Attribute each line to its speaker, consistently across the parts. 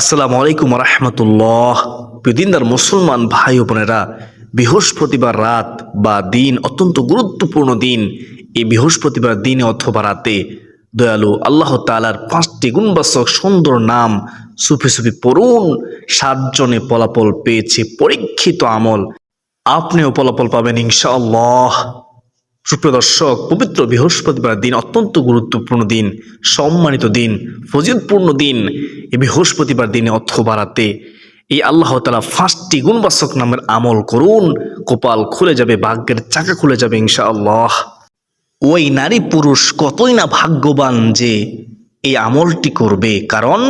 Speaker 1: আসসালামু আলাইকুম রহমতুল্লাহ। প্রতিদিনদার মুসলমান ভাই বোনেরা, বৃহস্পতিবার রাত বা দিন অত্যন্ত গুরুত্বপূর্ণ দিন। এই বৃহস্পতিবার দিনে অথবা রাতে দয়ালু আল্লাহ তালার পাঁচটি গুণবাচক সুন্দর নাম সুফি সুফি পড়ুন। সাতজনে ফলাফল পেয়েছে পরীক্ষিত আমল। আপনিও ফলাফল পাবেন ইনশাআল্লাহ। সুপ্রিয় দর্শক, পবিত্র বৃহস্পতিবার দিন অত্যন্ত গুরুত্বপূর্ণ দিন, সম্মানিত দিন ফজিলপূর্ণ দিন। এই বৃহস্পতিবার দিনে অর্থ বাড়াতে এই আল্লাহ তালা ফার্স্টটি গুণবাচক নামের আমল করুন, কপাল খুলে যাবে, ভাগ্যের চাকা খুলে যাবে ইনশাআল্লাহ। ওই নারী পুরুষ কতই না ভাগ্যবান যে এই আমলটি করবে, কারণ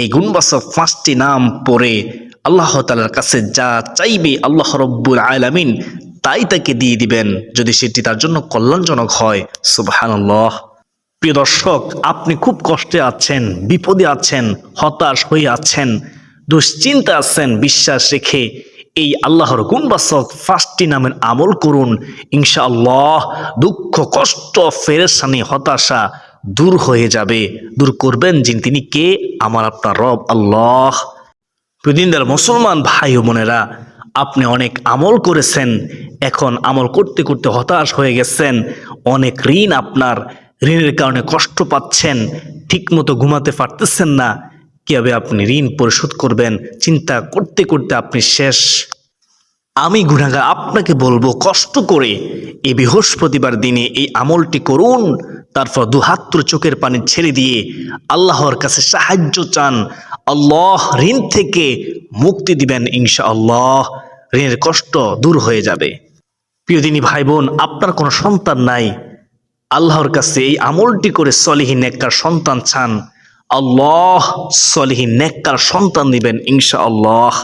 Speaker 1: এই গুণবাচক পাঁচটি নাম পড়ে আল্লাহ তালার কাছে যা চাইবে আল্লাহ রব্বুল আলামিন, তাই তাকে দিয়ে দিবেন। যদি সেটি তার জন্য কল্যাণজনক হয়, সুবহানাল্লাহ। প্রিয় দর্শক, আপনি খুব কষ্টে আছেন, বিপদে আছেন, হতাশ হয়ে আছেন দুশ্চিন্তা আছেন, বিশ্বাস রেখে এই আল্লাহর গুণবাচক ফার্স্টটি নামের আমল করুন। ইনশাআল্লাহ দুঃখ, কষ্ট, ফেরেশানি, হতাশা দূর হয়ে যাবে। দূর করবেন যিনি, তিনি কে? আমার আপনার রব আল্লাহ। প্রতিদিনদার মুসলমান ভাই ও বোনেরা, আপনি অনেক আমল করেছেন, এখন আমল করতে করতে হতাশ হয়ে গেছেন, অনেক ঋণ আপনার ঋণের কারণে কষ্ট পাচ্ছেন, ঠিকমতো ঘুমাতে পারতেছেন না, কীভাবে আপনি ঋণ পরিশোধ করবেন? চিন্তা করতে করতে আপনি শেষ। আমি গুণাগার আপনাকে বলব, কষ্ট করে এই বৃহস্পতিবার দিনে এই আমলটি করুন, তারপর দু হাত তুলে চোখের পানি ছেড়ে দিয়ে আল্লাহর কাছে সাহায্য চান। আল্লাহ ঋণ থেকে মুক্তি দিবেন ইনশা আল্লাহ ঋণের কষ্ট দূর হয়ে যাবে। প্রিয়দিনী ভাই বোন, আপনার কোনো সন্তান নাই আল্লাহর কাছে এই আমলটি করে সলিহী নেককার সন্তান চান। আল্লাহ সলিহী নেককার সন্তান দিবেন ইনশা আল্লাহ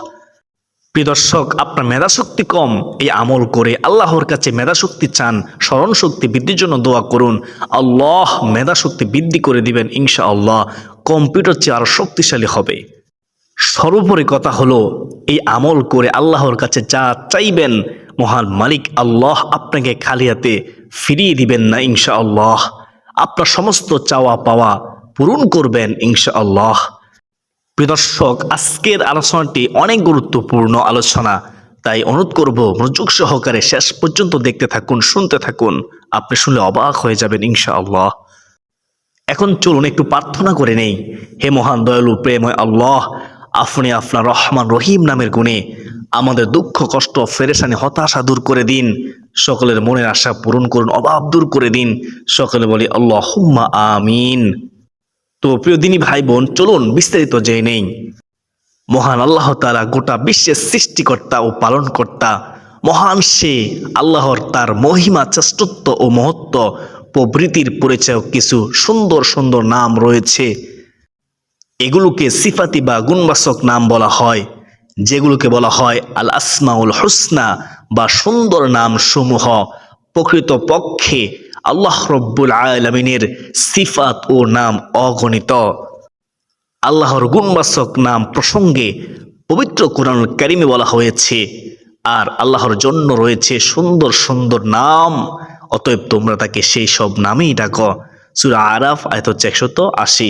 Speaker 1: প্রিয় দর্শক, আপনার মেধাশক্তি কম, এই আমল করে আল্লাহর কাছে মেধাশক্তি চান স্মরণ শক্তি বৃদ্ধির জন্য দোয়া করুন। আল্লাহ মেধাশক্তি বৃদ্ধি করে দিবেন ইনশা আল্লাহ কম্পিউটার চেয়ে আরও শক্তিশালী হবে। সর্বোপরি কথা হলো, এই আমল করে আল্লাহর কাছে যা চাইবেন, মহান মালিক আল্লাহ আপনাকে খালি হাতে ফিরিয়ে দিবেন না ইনশা আল্লাহ আপনার সমস্ত চাওয়া পাওয়া পূরণ করবেন ইনশা আল্লাহ প্রিদর্শক আজকের আলোচনাটি অনেক গুরুত্বপূর্ণ আলোচনা। তাই অনুরোধ করব, মনোযোগ সহকারে শেষ পর্যন্ত দেখতে থাকুন, শুনতে থাকুন। আপনি শুনলে অবাক হয়ে যাবেন, ইনশাআল্লাহ। এখন চলুন একটু প্রার্থনা করে নেই। হে মহান, দয়ালু প্রেময় আল্লাহ, আপনি আপনার রহমান রহিম নামের গুণে আমাদের দুঃখ, কষ্ট, ফেরেশানি, হতাশা দূর করে দিন। সকলের মনের আশা পূরণ করুন, অভাব দূর করে দিন। সকলে বলি আল্লাহ আমিন। তো প্রিয় দিনী ভাই বোন, চলুন বিস্তারিত জেনে নেই। মহান আল্লাহ তারা গোটা বিশ্বের সৃষ্টিকর্তা ও পালনকর্তা, মহান সে আল্লাহর তার মহিমা, শ্রেষ্ঠত্ব ও মহত্ব প্রবৃতির পরিচয় কিছু সুন্দর সুন্দর নাম রয়েছে। এগুলোকে সিফাতি বা গুণবাসক নাম বলা হয়। যেগুলোকে বলা হয় আল আসমাউল হুসনা বা সুন্দর নাম সমূহ প্রকৃত পক্ষে আল্লাহ রব্বুল আলমিনের সিফাত ও নাম অগণিত। আল্লাহর গুণবাচক নাম প্রসঙ্গে পবিত্র কোরআন কারিমে বলা হয়েছে, আর আল্লাহর জন্য রয়েছে সুন্দর সুন্দর নাম, অতএব তোমরা তাকে সেই সব নামেই ডাকো। সুরা আরাফ, আয়ত হচ্ছে একশত আশি।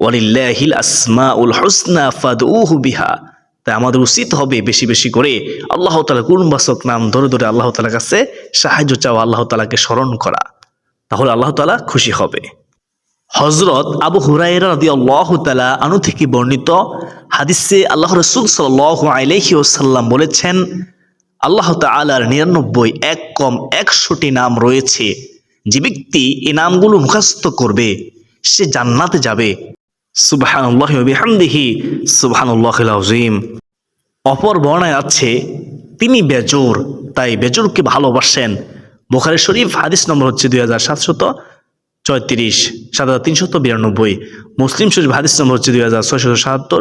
Speaker 1: ওয়ালিল্লাহিল আসমা উল হুসনা ফাদউহু বিহা। তাই আমাদের উচিত হবে বেশি বেশি করে আল্লাহ তালা গুণবাচক নাম ধরে ধরে আল্লাহ তালার কাছে সাহায্য চাওয়া, আল্লাহ তালাকে স্মরণ করা। তাহলে আল্লাহ তালা খুশি হবে। হজরত আবু হুরাইরা নদী আল্লাহ তালা আনু থেকে বর্ণিত হাদিসে আল্লাহ রসুল সাল আলহি ওসাল্লাম বলেছেন, আল্লাহ তালার নিরানব্বই এক কম একশোটি নাম রয়েছে। যে ব্যক্তি এই নামগুলো মুখস্থ করবে, সে জান্নাতে যাবে। অপর বর্ণায় আছে, তিনি বেজোর, তাই বেজোরকে ভালোবাসেন। বোখারি শরীফ, হাদিস নম্বর হচ্ছে দুই হাজার সাতশত ছয়ত্রিশ, সাত হাজার তিনশত বিরানব্বই। মুসলিম শরীফ, হাদিস নম্বর হচ্ছে দুই হাজার ছয়শত সাতাত্তর।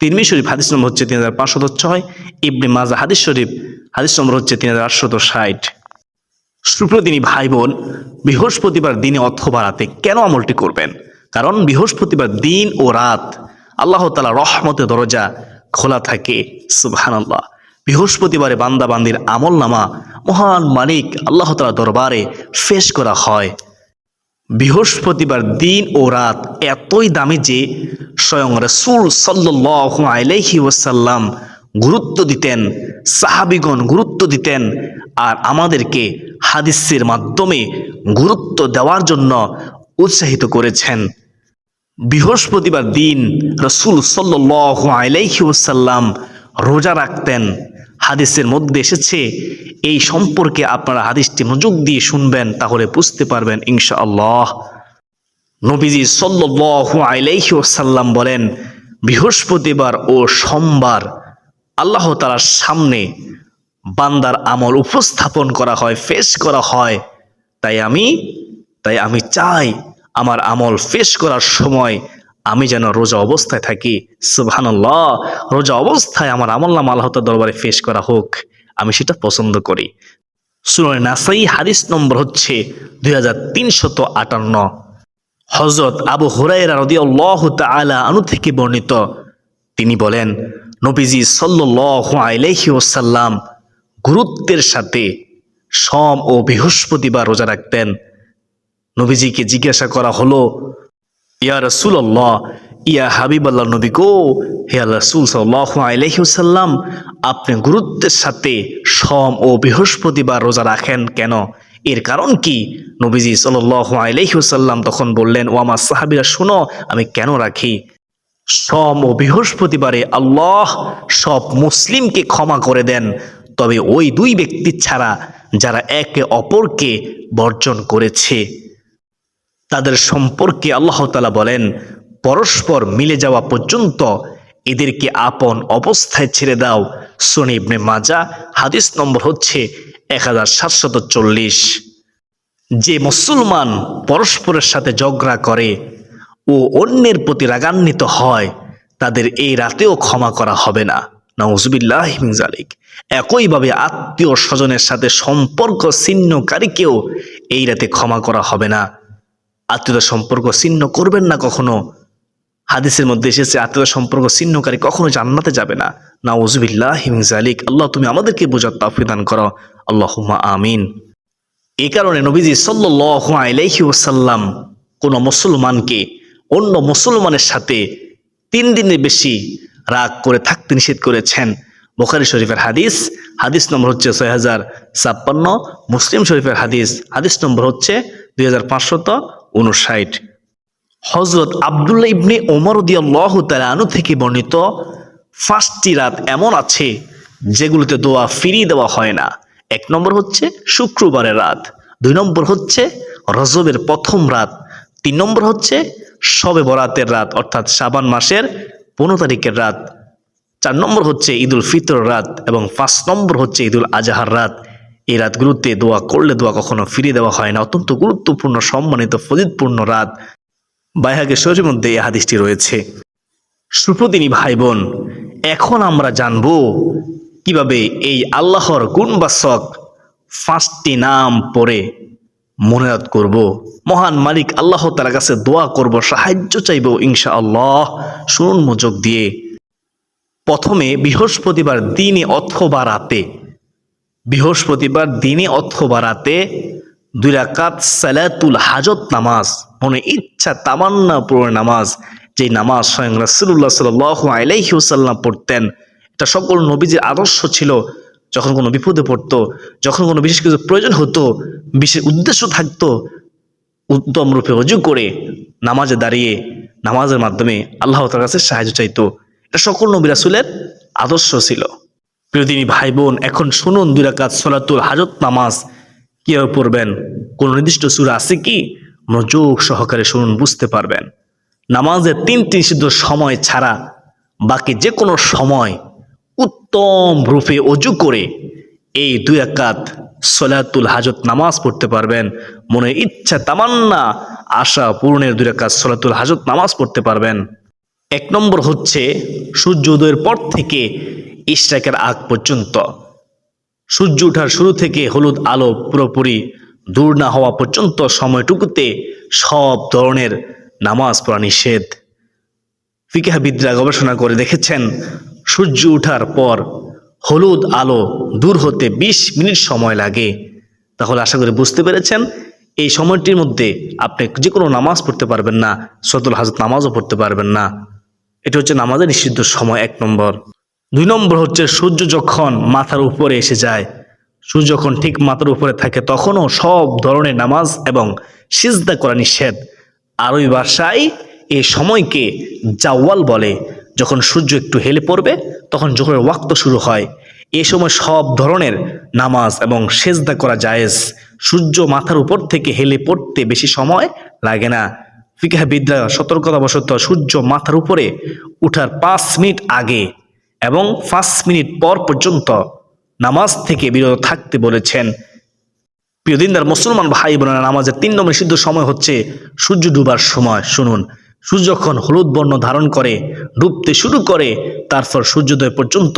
Speaker 1: তিরমি শরীফ, হাদিস নম্বর হচ্ছে তিন হাজার পাঁচশত ছয়। ইবনে মাজা, হাদিস শরীফ, হাদিস নম্বর হচ্ছে তিন হাজার আটশত ষাট। সুপ্রদিনী ভাই বোন, বৃহস্পতিবার দিনে অথবা রাতে কেন আমলটি করবেন? কারণ বৃহস্পতিবার দিন ও রাত আল্লাহ তালা রহমতে দরজা খোলা থাকে, সুবহানাল্লাহ। বৃহস্পতিবারে বান্দাবান্দির আমল নামা মহান মালিক আল্লাহ তালা দরবারে ফেস করা হয়। বৃহস্পতিবার দিন ও রাত এতই দামি যে স্বয়ং রসুল সাল্লাহ আলাইহি ওয়াসাল্লাম গুরুত্ব দিতেন, সাহাবিগণ গুরুত্ব দিতেন আর আমাদেরকে হাদিসের মাধ্যমে গুরুত্ব দেওয়ার জন্য উৎসাহিত করেছেন। বৃহস্পতিবার দিন রসুল সাল্লাহ আলাইহি ওয়াসাল্লাম রোজা রাখতেন। হাদিসের মধ্যে এসেছে, এই সম্পর্কে আপনারা হাদিসটি মনোযোগ দিয়ে শুনবেন, তাহলে বুঝতে পারবেন ইনশাআল্লাহ। নবীজি সাল্লাল্লাহু আলাইহি ওয়াসাল্লাম বলেন, বৃহস্পতিবার ও সোমবার আল্লাহ তাআলার সামনে বান্দার আমল উপস্থাপন করা হয় ফেস করা হয়। তাই আমি তাই আমি চাই আমার আমল ফেস করার সময় আমি যেন রোজা অবস্থায় থাকি, সুবহানাল্লাহ। রোজা অবস্থায় আমার আমল নাম আল্লাহ তাআলার দরবারে ফেস করা হোক, আমি সেটা পছন্দ করি। সুনন নাসাই হাদিস নম্বর হচ্ছে দুই হাজার তিনশত আটান্ন। হজরত আবু হুরাইরা রাদিয়াল্লাহু তাআলা আনু থেকে বর্ণিত। তিনি বলেন, নবীজি সাল্লাল্লাহু আলাইহি ওয়াসাল্লাম গুরুত্বের সাথে সম ও বৃহস্পতিবার রোজা রাখতেন। নবীজিকে জিজ্ঞাসা করা হলো, ইয়া রসুল্লাহ ইয়া হাবিব আল্লাহ নবী গো হে আল্লাহ রসুল সাল্লাহ আলহিউসাল্লাম আপনি গুরুত্বের সাথে সম ও বৃহস্পতিবার রোজা রাখেন কেন? এর কারণ কি? নবীজি সাল্লাহ তখন বললেন, ও আমার সাহাবিরা, শোনো, আমি কেন রাখি? সম ও বৃহস্পতিবারে আল্লাহ সব মুসলিমকে ক্ষমা করে দেন, তবে ওই দুই ব্যক্তি ছাড়া যারা একে অপরকে বর্জন করেছে। তাদের সম্পর্কে আল্লাহ তালা বলেন, পরস্পর মিলে যাওয়া পর্যন্ত এদেরকে আপন অবস্থায় ছেড়ে দাও। সোনি ইবনে মাজা, হাদিস নম্বর হচ্ছে এক হাজার চল্লিশ। যে মুসলমান পরস্পরের সাথে ঝগড়া করে ও অন্যের প্রতি রাগান্বিত হয়, তাদের এই রাতেও ক্ষমা করা হবে না। নওজবিল্লাহ জালিক একইভাবে আত্মীয় স্বজনের সাথে সম্পর্ক ছিন্নকারীকেও এই রাতে ক্ষমা করা হবে না। আত্মীয়তা সম্পর্ক ছিন্ন করবেন না কখনো? হাদিসের মধ্যে এসেছে আত্মীয়তা সম্পর্ক ছিন্নকারী কখনো জান্নাতে যাবে না। না ওজবিল্লাহ হিমজালিক আল্লাহ, তুমি আমাদেরকে বোঝার তাফিদান করো। আল্লাহ আমিন। এই কারণে নবীজি সাল্লাহ আলাইহি কোনো মুসলমানকে অন্য মুসলমানের সাথে তিন দিনের বেশি রাগ করে থাকতে নিষেধ করেছেন। বোখারি শরীফের হাদিস হাদিস নম্বর হচ্ছে ছয় হাজার ছাপ্পান্ন। মুসলিম শরীফের হাদিস হাদিস নম্বর হচ্ছে দুই হাজার পাঁচশত উনষাট হজরত আবদুল্লাহ ইবনে ওমর দিয়াল্লাহ তালানু থেকে বর্ণিত পাঁচটি রাত এমন আছে যেগুলোতে দোয়া ফিরিয়ে দেওয়া হয় না। এক নম্বর হচ্ছে শুক্রবারের রাত, দুই নম্বর হচ্ছে রজবের প্রথম রাত, তিন নম্বর হচ্ছে শবে বরাতের রাত, অর্থাৎ শাবান মাসের পনেরো তারিখের রাত, চার নম্বর হচ্ছে ঈদুল ফিতর রাত এবং পাঁচ নম্বর হচ্ছে ঈদুল আজহার রাত। এই রাতগুলোতে দোয়া করলে দোয়া কখনো ফিরিয়ে দেওয়া হয় না। অত্যন্ত গুরুত্বপূর্ণ, সম্মানিত ফজিতপূর্ণ রাত। বাইহাগের শরীরের মধ্যে এই হাদিসটি রয়েছে। সুপ্রদিনী ভাই বোন এখন আমরা জানব কীভাবে এই আল্লাহর গুণবাসক পাঁচটি নাম পড়ে মনোয়াদ করব। মহান মালিক আল্লাহ তার কাছে দোয়া করব, সাহায্য চাইব ইনশা আল্লাহ শুনুন মনোযোগ দিয়ে। প্রথমে বৃহস্পতিবার দিনে অথবা রাতে বৃহস্পতিবার দিনে অথবা রাতে দুই রাকাত সালাতুল হাজত নামাজ, মনে ইচ্ছা তামান্না পূরণ নামাজ যে নামাজ স্বয়ং রাসুল্লাহ সাল আলাইহিউসাল্লাম পড়তেন। এটা সকল নবীজির আদর্শ ছিল। যখন কোনো বিপদে পড়তো, যখন কোনো বিশেষ কিছু প্রয়োজন হতো, বিশেষ উদ্দেশ্য থাকতো, উত্তম রূপে অজু করে নামাজে দাঁড়িয়ে নামাজের মাধ্যমে আল্লাহ তার কাছে সাহায্য চাইতো। এটা সকল নবী রাসুলের আদর্শ ছিল। প্রিয়দিনী ভাই বোন এখন শুনুন দুই রাকাত সলাতুল হাজত নামাজ। কীভাবে পড়বেন? কোনো নির্দিষ্ট সুর আছে কি? মনোযোগ সহকারে শুনুন, বুঝতে পারবেন। নামাজের তিনটি নিষিদ্ধ সময় ছাড়া বাকি যে কোনো সময় উত্তম রূপে অজু করে এই দুই একাত সলাতুল হাজত নামাজ পড়তে পারবেন। মনে ইচ্ছা, তামান্না, আশা পূরণের দুই একাত সলাতুল হাজত নামাজ পড়তে পারবেন। এক নম্বর হচ্ছে সূর্য উদয়ের পর থেকে ইশরাকের আগ পর্যন্ত। সূর্য ওঠার শুরু থেকে হলুদ আলো পুরোপুরি দূর না হওয়া পর্যন্ত সময়টুকুতে সব ধরনের নামাজ পড়া নিষেধ। ফিকাহবিদরা গবেষণা করে দেখেছেন, সূর্য ওঠার পর হলুদ আলো দূর হতে ২০ মিনিট সময় লাগে। তাহলে আশা করি বুঝতে পেরেছেন, এই সময়টির মধ্যে আপনি যে কোনো নামাজ পড়তে পারবেন না সতুল হাজত নামাজও পড়তে পারবেন না। এটা হচ্ছে নামাজের নিষিদ্ধ সময় এক নম্বর। দুই নম্বর হচ্ছে সূর্য যখন মাথার উপরে এসে যায়, সূর্য যখন ঠিক মাথার উপরে থাকে তখনও সব ধরনের নামাজ এবং সিজদা করা নিষেধ। আরবি ভাষায় এই সময়কে জাওয়াল বলে, যখন সূর্য একটু হেলে পড়বে তখন যখন ওয়াক্ত শুরু হয়। এ সময় সব ধরনের নামাজ এবং সেজদা করা জায়েজ। সূর্য মাথার উপর থেকে হেলে পড়তে বেশি সময় লাগে না। ফিকাহবিদরা সতর্কতাবশত সূর্য মাথার উপরে উঠার পাঁচ মিনিট আগে এবং পাঁচ মিনিট পর পর্যন্ত নামাজ থেকে বিরত থাকতে বলেছেন। প্রিয় দিনদার, মুসলমান ভাই বোনেরা, নামাজের তিন নম্বর সিদ্ধ সময় হচ্ছে সূর্য ডুবার সময়। শুনুন, সূর্য যখন হলুদ বর্ণ ধারণ করে, ডুবতে শুরু করে, তারপর সূর্যোদয় পর্যন্ত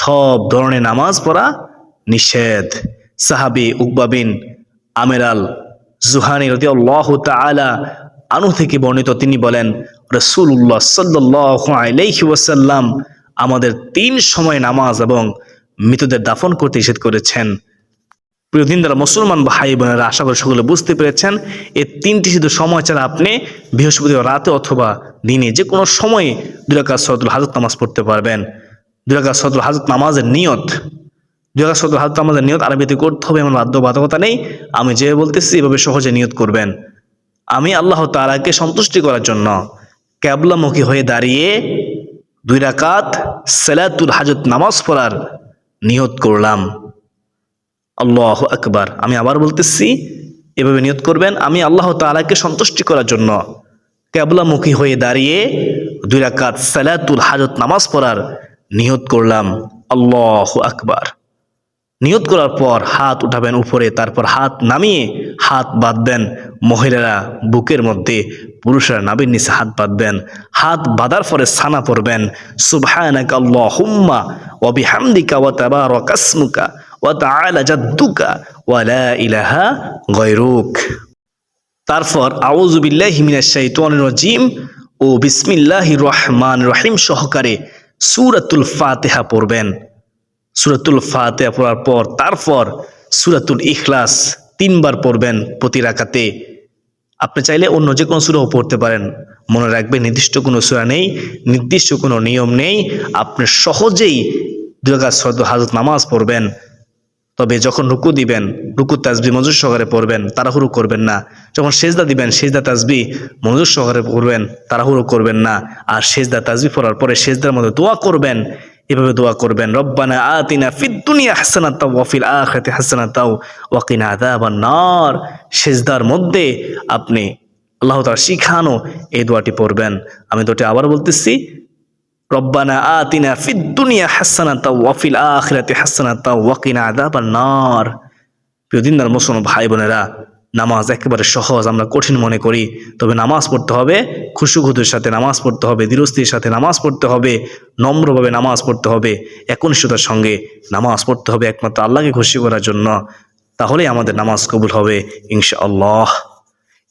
Speaker 1: সব ধরনের নামাজ পড়া নিষেধ। সাহাবি উকবাবিন আমেরাল জুহানি রদি আল্লাহ তালা আনু থেকে বর্ণিত, তিনি বলেন রসুল্লাহ সাল্লাহ আলাইহি ওয়াসাল্লাম আমাদের তিন সময় নামাজ এবং মৃতদের দাফন করতে নিষেধ করেছেন। প্রিয় দিন দ্বারা মুসলমান ভাই বোনেরা, আশা করি সকলে বুঝতে পেরেছেন এই তিনটি শুধু সময় ছাড়া আপনি বৃহস্পতিবার রাতে অথবা দিনে যে কোনো সময়ে দুরাকাত সদুল হাজত নামাজ পড়তে পারবেন। দুরাকাত সদুল হাজত নামাজের নিয়ত, দুরাকাত সদুল হাজত নামাজের নিয়ত আরবিতে করতে হবে, এমন বাধ্যবাধকতা নেই। আমি যে বলতেছি, এভাবে সহজে নিয়ত করবেন। আমি আল্লাহ তাআলাকে সন্তুষ্টি করার জন্য ক্যাবলামুখী হয়ে দাঁড়িয়ে দুই রাকাত সালাতুল হাজত নামাজ পড়ার নিয়ত করলাম। আল্লাহ আকবার। আমি আবার বলতেছি, এভাবে নিয়ত করবেন। আমি আল্লাহ তাআলাকে সন্তুষ্টি করার জন্য ক্যাবলামুখী হয়ে দাঁড়িয়ে দুই রাকাত সালাতুল হাজত নামাজ পড়ার নিয়ত করলাম। আল্লাহ আকবার। নিয়ত করার পর হাত উঠাবেন উপরে, তারপর হাত নামিয়ে হাত বাঁধবেন মহিলারা বুকের মধ্যে পুরুষরা নাবির নিচে হাত বাঁধবেন, হাত বাঁধার পরে সানা পড়বেন সুবহানাকা লা ইলাহা তারপর আউযু ও বিসমিল্লাহির রহমানির রহিম সহকারে সূরাতুল ফাতিহা পড়বেন। সুরাতুল ফাতেহা পড়ার পর তারপর সুরাতুল ইখলাস তিনবার পড়বেন প্রতি রাকাতে। আপনি চাইলে অন্য যে কোনো সুরাও পড়তে পারেন। মনে রাখবেন, নির্দিষ্ট কোনো সুরা নেই, নির্দিষ্ট কোনো নিয়ম নেই। আপনি সহজেই দুর্গা সদ হাজত নামাজ পড়বেন। তবে যখন রুকু দিবেন, রুকু তাজবি মজুর সহকারে পড়বেন, তাড়াহুড়ো করবেন না। যখন সেজদা দিবেন, সেজদা তাজবি মজুর সহকারে পড়বেন, তাড়াহুড়ো করবেন না। আর সেজদা তাজবি পড়ার পরে সেজদার মধ্যে দোয়া করবেন। এভাবে দোয়া করবেন, রব্বানা আতিনা ফিদ দুনিয়া হাসানাতাও ওয়া ফিল আখিরাতি হাসানাতাও ওয়া কিনা আযাবান নার। সেজদার মধ্যে আপনি আল্লাহ তাআলা শিখানো এই দোয়াটি পড়বেন। আমি দোয়াটি আবার বলতেছি, রব্বানা আতিনা ফিদ দুনিয়া হাসানাতাও ওয়া ফিল আখিরাতি হাসানাতাও ওয়া কিনা আযাবান নার। প্রিয় দিনদার মুসলমান ভাই বোনেরা নামাজ একেবারে সহজ, আমরা কঠিন মনে করি। তবে নামাজ পড়তে হবে, খুশুখুদুর সাথে নামাজ পড়তে হবে ধীরস্থির সাথে নামাজ পড়তে হবে, নম্রভাবে নামাজ পড়তে হবে, একনিষ্ঠতার সঙ্গে নামাজ পড়তে হবে একমাত্র আল্লাহকে খুশি করার জন্য। তাহলেই আমাদের নামাজ কবুল হবে, ইনশাআল্লাহ।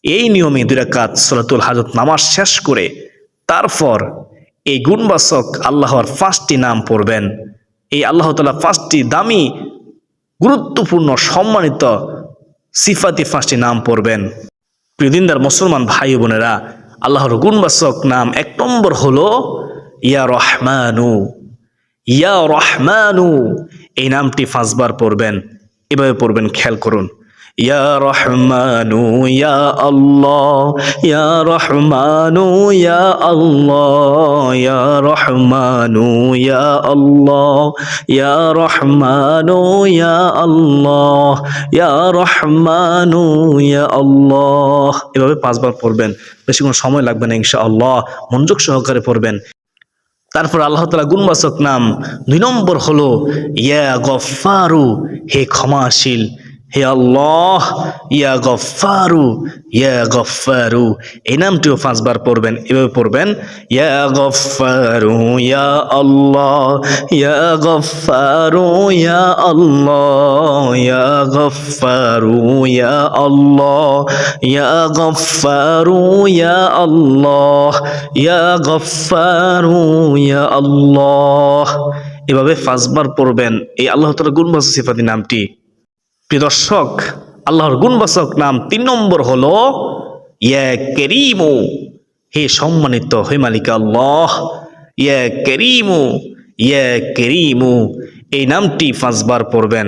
Speaker 1: এই নিয়মে দুই রাকাত সলাতুল হাজত নামাজ শেষ করে, তারপর এই গুণবাসক আল্লাহর পাঁচটি নাম পড়বেন। এই আল্লাহ তালা পাঁচটি দামি, গুরুত্বপূর্ণ, সম্মানিত সিফাতি পাঁচটি নাম পড়বেন। প্রিয়দিনদার মুসলমান ভাই বোনেরা, আল্লাহর গুণবাচক নাম এক নম্বর হল ইয়া রহমানু। ইয়া রহমানু। এই নামটি পাঁচবার পড়বেন। এভাবে পড়বেন, খেয়াল করুন। ইয়া রহমানু ইয়া আল্লাহ, ইয়া রহমানু ইয়া আল্লাহ, ইয়া রহমানু ইয়া আল্লাহ, ইয়া রহমানু ইয়া আল্লাহ, ইয়া রহমানু ইয়া আল্লাহ। এভাবে পাঁচবার পড়বেন বেশি কোনো সময় লাগবে না ইনশাআল্লাহ, মনোযোগ সহকারে পড়বেন। তারপর আল্লাহ তালা গুণবাচক নাম, দুই নম্বর হলো, ইয়া গফারু হে ক্ষমাশীল। হে আল্লাহ, ইয়া গফারু ইয়া গফারু এই নামটিও পাঁচবার পড়বেন, এভাবে পড়বেন, ইয়া গফারু ইয়া আল্লাহ, ইয়া গফারু ইয়া আল্লাহ, ইয়া গফারু ইয়া আল্লাহ, ইয়া গফারু ইয়া আল্লাহ, ইয়া গফারু ইয়া আল্লাহ। এভাবে পাঁচবার পড়বেন, এই আল্লাহ তালা গুণবাচক সিফাতি নামটি। প্রিয় দর্শক, আল্লাহর গুণবাচক নাম তিন নম্বর হল কেরিমু, হে সম্মানিত, হে মালিক আল্লাহ, ইয়া কেরিমু ইয়া কেরিমু, এই নামটি পাঁচবার পড়বেন।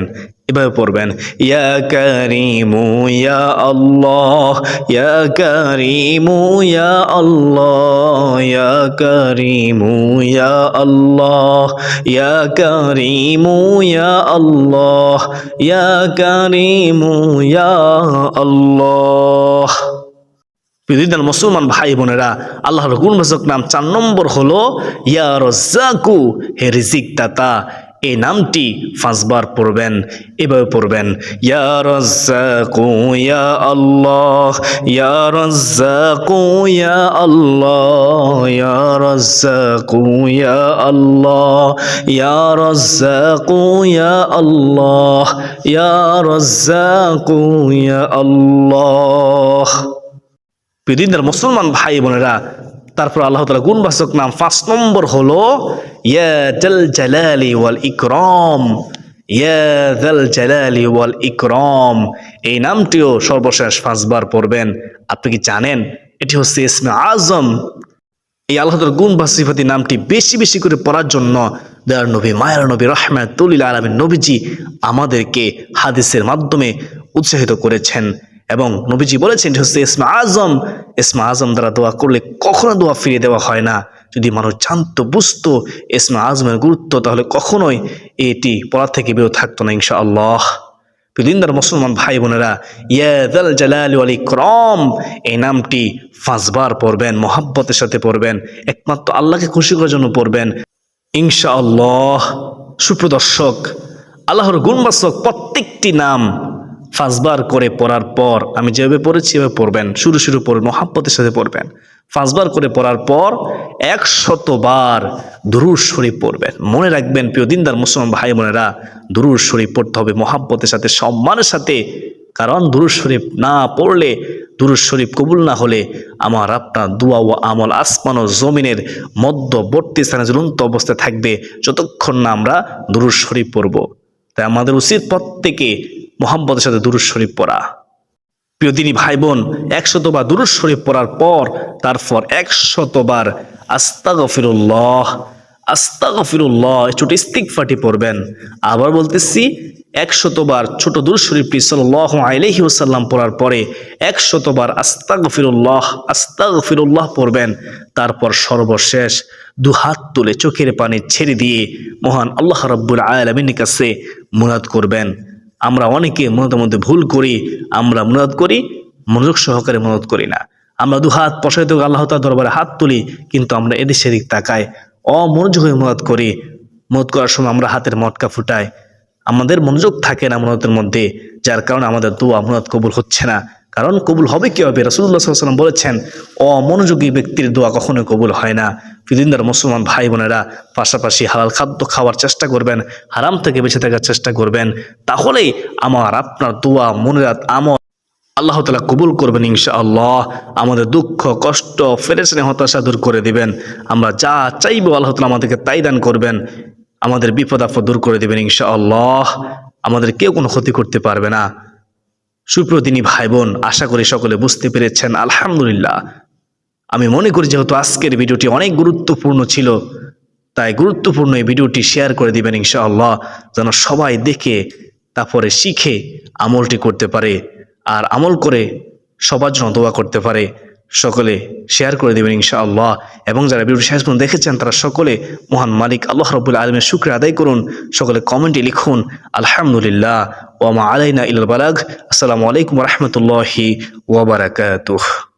Speaker 1: এভাবে পড়বেন, ইয়া কারিমু, ইয়া আল্লাহ, ইয়া কারিমু, ইয়া আল্লাহ, ইয়া কারিমু, ইয়া আল্লাহ, ইয়া কারিমু, ইয়া আল্লাহ, ইয়া কারিমু, ইয়া আল্লাহ। পৃথিবীর মুসলমান ভাই বোনেরা, আল্লাহর গুণবাচক নাম চার নম্বর হলো, ইয়া রজ্জাকু, হে রিজিক দাতা এই নামটি পাঁচবার পড়বেন, এভাবে পড়বেন, ইয়া রজ্জাকু, ইয়া আল্লাহ, ইয়া রজ্জাকু, ইয়া আল্লাহ, ইয়া রজ্জাকু আল্লাহ, ইয়া রজ্জাকু আল্লাহ, ইয়া রজ্জাকু, ইয়া আল্লাহ। পৃথিবীর মুসলমান ভাই বোনেরা তারপর আল্লাহ তালা গুণবাচক নাম পাঁচ নম্বর হলো, ইয়া জাল জালালি ওয়াল ইকরম, ইয়া জাল জালালি ওয়াল ইকরম। এই নামটিও সর্বশেষ পাঁচবার পড়বেন। আপনি কি জানেন? এটি হচ্ছে ইসমে আজম। এই আল্লাহ তালার গুণ নামটি বেশি বেশি করে পড়ার জন্য দয়ার নবী, মায়ের নবী রহমাতুল্লিল আলমীর নবীজি আমাদেরকে হাদিসের মাধ্যমে উৎসাহিত করেছেন। এবং নবীজি বলেছেন হচ্ছে ইসমা আজম ইসমা আজম দ্বারা দোয়া করলে কখনো দোয়া ফিরিয়ে দেওয়া হয় না। যদি মানুষ জানতো, বুঝতো ইসমা আজমের গুরুত্ব, তাহলে কখনোই এটি পড়া থেকে বেরো থাকতো না ইনশা আল্লাহ পৃথিবীর মুসলমান ভাই বোনেরা ইয়াদাল জালাল আলী ক্রম এই নামটি পাঁচবার পড়বেন, মোহাব্বতের সাথে পড়বেন, একমাত্র আল্লাহকে খুশি করার জন্য পড়বেন। ইনশা আল্লাহ সুপ্রদর্শক আল্লাহর গুণবাচক প্রত্যেকটি নাম পাঁচবার করে পড়ার পর, আমি যেভাবে পড়েছি এভাবে পড়বেন। শুরু শুরু পড়ে মহাব্বতের সাথে পড়বেন। পাঁচবার করে পড়ার পর একশতবার দুরুর শরীফ পড়বেন। মনে রাখবেন, প্রিয় দিনদার মুসলমান ভাই বোনেরা দুরুর শরীফ পড়তে হবে মহাব্বতের সাথে, সম্মানের সাথে। কারণ দুরুর শরীফ না পড়লে দুরুর শরীফ কবুল না হলে আমার আপনার দুয়া ও আমল আসমান ও জমিনের মধ্যবর্তী স্থানে জ্বলন্ত অবস্থায় থাকবে। যতক্ষণ না আমরা দুরুর শরীফ পড়ব। তাই আমাদের উচিত প্রত্যেকে মোহাম্মদের সাথে দুরুদ শরীফ পড়া। প্রিয় দিনী ভাই বোন একশতবার দুরুদ শরীফ পড়ার পর, তারপর একশতবার আস্তাগফিরুল্লাহ আস্তাগফিরুল্লাহ ছোট ইস্তিকফাটি পড়বেন। আবার বলতেছি একশতবার ছোট দুরুদ শরীফটি সাল্লাহ আলাইহি ওসাল্লাম পড়ার পরে একশতবার আস্তাগফিরুল্লাহ আস্তাগফিরুল্লাহ পড়বেন। তারপর সর্বশেষ দু হাত তুলে চোখের পানি ছেড়ে দিয়ে মহান আল্লাহ রব্বুল আলমিনের কাছে মুরাদ করবেন। আমরা অনেকে মনতের মধ্যে ভুল করি, আমরা মনোদ করি, মনোযোগ সহকারে মনোদ করি না। আমরা দু হাত পশাইতে আল্লাহ তার দরবারে হাত তুলি, কিন্তু আমরা এদিক সেদিক তাকাই, অমনোযোগ হয়ে মনোদ করি। মনোদ করার সময় আমরা হাতের মটকা ফুটাই। আমাদের মনোযোগ থাকে না মনোদের মধ্যে, যার কারণে আমাদের দোয়া মনোদ কবুল হচ্ছে না। কারণ কবুল হবে কি হবে রসুল্লাহ সাল্লাম বলেছেন, অমনোযোগী ব্যক্তির দোয়া কখনোই কবুল হয় না। ফিদিনদার মুসলমান ভাই বোনেরা, পাশাপাশি হালাল খাদ্য খাওয়ার চেষ্টা করবেন, হারাম থেকে বেঁচে থাকার চেষ্টা করবেন। তাহলেই আমার, আপনার দোয়া, মনের আমল আল্লাহ তালা কবুল করবেন ইনশা আল্লাহ আমাদের দুঃখ, কষ্ট ফেরেসনে হতাশা দূর করে দিবেন। আমরা যা চাইব আল্লাহ তালা আমাদেরকে তাই দান করবেন। আমাদের বিপদ আপদ দূর করে দেবেন ইনশা আল্লাহ আমাদের কেউ কোনো ক্ষতি করতে পারবে না। সুপ্রদিনী ভাই বোন আশা করি সকলে বুঝতে পেরেছেন, আলহামদুলিল্লাহ। আমি মনে করি যেহেতু আজকের ভিডিওটি অনেক গুরুত্বপূর্ণ ছিল, তাই গুরুত্বপূর্ণ এই ভিডিওটি শেয়ার করে দিবেন ইনশাআল্লাহ, যেন সবাই দেখে, তারপরে শিখে আমলটি করতে পারে, আর আমল করে সবার জন্য দোয়া করতে পারে। সকলে শেয়ার করে দেবেন ইনশাআল্লাহ। এবং যারা ভিডিওটি শেষ দেখেছেন, তারা সকলে, মহান মালিক আল্লাহ রবুল্লা আলমের শুক্র আদায় করুন। সকলে কমেন্টে লিখুন, আলহামদুলিল্লাহ ওমা আলাইনা ইল বালাগ। আসসালামু আলাইকুম রহমতুল্লাহি ওবরাকাতুহ